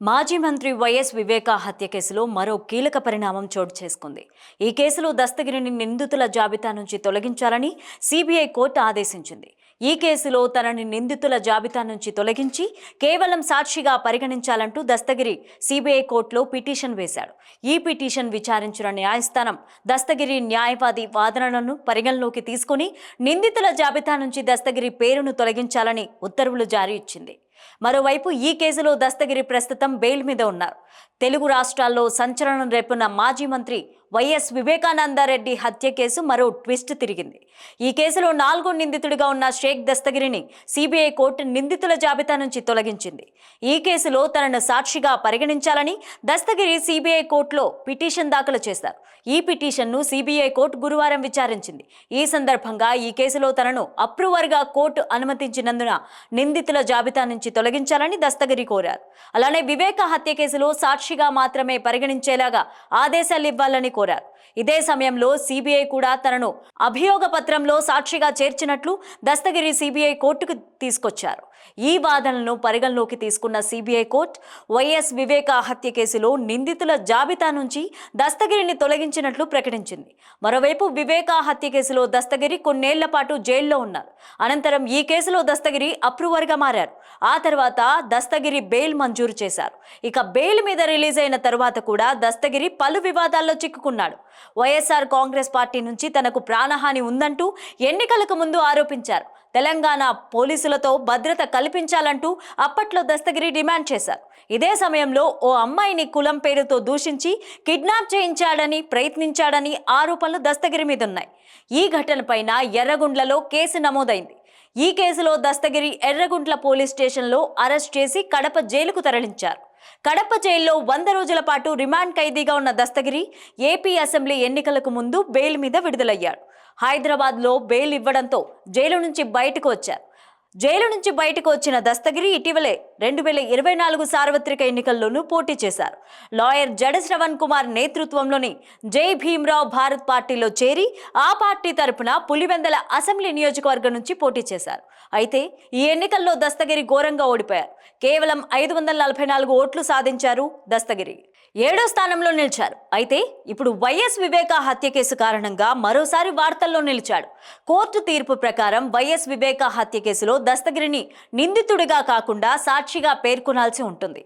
మాజీ మంత్రి వైఎస్ వివేకా హత్య కేసులో మరో కీలక పరిణామం చోటు చేసుకుంది. ఈ కేసులో దస్తగిరిని నిందితుల జాబితా నుంచి తొలగించాలని సిబిఐ కోర్టు ఆదేశించింది. ఈ కేసులో తనని నిందితుల జాబితా నుంచి తొలగించి కేవలం సాక్షిగా పరిగణించాలంటూ దస్తగిరి సిబిఐ కోర్టులో పిటిషన్ వేశాడు. ఈ పిటిషన్ విచారించిన న్యాయస్థానం దస్తగిరి న్యాయవాది వాదనలను పరిగణలోకి తీసుకుని నిందితుల జాబితా నుంచి దస్తగిరి పేరును తొలగించాలని ఉత్తర్వులు జారీ ఇచ్చింది. మరోవైపు ఈ కేసులో దస్తగిరి ప్రస్తుతం బెయిల్ మీద ఉన్నారు. తెలుగు రాష్ట్రాల్లో సంచలనం రేపున్న మాజీ మంత్రి వైఎస్ వివేకానందరెడ్డి హత్య కేసు మరో ట్విస్ట్ తిరిగింది. ఈ కేసులో నాలుగో నిందితుడిగా ఉన్న షేక్ దస్తగిరిని సిబిఐ కోర్టు నిందితుల జాబితా నుంచి తొలగించింది. ఈ కేసులో తనను సాక్షిగా పరిగణించాలని దస్తగిరి సిబిఐ కోర్టులో పిటిషన్ దాఖలు చేశారు. ఈ పిటిషన్ను సిబిఐ కోర్టు గురువారం విచారించింది. ఈ సందర్భంగా ఈ కేసులో తనను అప్రూవర్గా కోర్టు అనుమతించినందున నిందితుల జాబితా నుంచి తొలగించాలని దస్తగిరి కోరారు. అలానే వివేక హత్య కేసులో సాక్షిగా మాత్రమే పరిగణించేలాగా ఆదేశాలు ఇవ్వాలని కోరారు. ఇదే సమయంలో సిబిఐ కూడా తనను అభియోగ పత్రంలో సాక్షిగా చేర్చినట్లు దస్తగిరి సిబిఐ కోర్టుకు తీసుకొచ్చారు. ఈ వాదనలను పరిగణలోకి తీసుకున్న సిబిఐ కోర్టు వైఎస్ వివేక హత్య కేసులో నిందితుల జాబితా నుంచి దస్తగిరిని తొలగించినట్లు ప్రకటించింది. మరోవైపు వివేక హత్య కేసులో దస్తగిరి కొన్నేళ్ళ పాటు జైల్లో ఉన్నారు. అనంతరం ఈ కేసులో దస్తగిరి అప్రూవర్గా మారారు. ఆ తర్వాత దస్తగిరి బెయిల్ మంజూరు చేశారు. ఇక బెయిల్ మీద రిలీజ్ అయిన తర్వాత కూడా దస్తగిరి పలు వివాదాల్లో చిక్కుకున్నాడు వైఎస్ఆర్ కాంగ్రెస్ పార్టీ నుంచి తనకు ప్రాణహాని ఉందంటూ ఎన్నికలకు ముందు ఆరోపించారు. తెలంగాణ పోలీసులతో భద్రత కల్పించాలంటూ అప్పట్లో దస్తగిరి డిమాండ్ చేశారు. ఇదే సమయంలో ఓ అమ్మాయిని కులం పేరుతో దూషించి కిడ్నాప్ చేయించాడని ప్రయత్నించాడని ఆరోపణలు దస్తగిరి మీద ఉన్నాయి ఈ ఘటనపైన ఎర్రగుండ్లలో కేసు నమోదైంది. ఈ కేసులో దస్తగిరి ఎర్రగుంట్ల పోలీస్ స్టేషన్లో అరెస్ట్ చేసి కడప జైలుకు తరలించారు. కడప జైల్లో వంద రోజుల పాటు రిమాండ్ ఖైదీగా ఉన్న దస్తగిరి ఏపీ అసెంబ్లీ ఎన్నికలకు ముందు బెయిల్ మీద విడుదలయ్యాడు. హైదరాబాద్లో బెయిల్ ఇవ్వడంతో జైలు నుంచి బయటకు వచ్చారు. జైలు నుంచి బయటకు వచ్చిన దస్తగిరి ఇటీవలే రెండు వేల ఇరవై నాలుగు సార్వత్రిక ఎన్నికల్లోనూ పోటీ చేశారు. లాయర్ జడ శ్రవణ్ కుమార్ నేతృత్వంలోని జై భీమ్రావ్ భారత్ పార్టీలో చేరి ఆ పార్టీ తరపున పులివెందల అసెంబ్లీ నియోజకవర్గం నుంచి పోటీ చేశారు. అయితే ఈ ఎన్నికల్లో దస్తగిరి ఘోరంగా ఓడిపోయారు. కేవలం ఐదు వందల నలభై నాలుగు ఓట్లు సాధించారు దస్తగిరి. ఏడో స్థానంలో నిలిచారు. అయితే ఇప్పుడు వైఎస్ వివేక హత్య కేసు కారణంగా మరోసారి వార్తల్లో నిలిచాడు. కోర్టు తీర్పు ప్రకారం వైఎస్ వివేక హత్య కేసులో దస్తగిరిని నిందితుడిగా కాకుండా సాక్షిగా పేర్కొనాల్సి ఉంటుంది.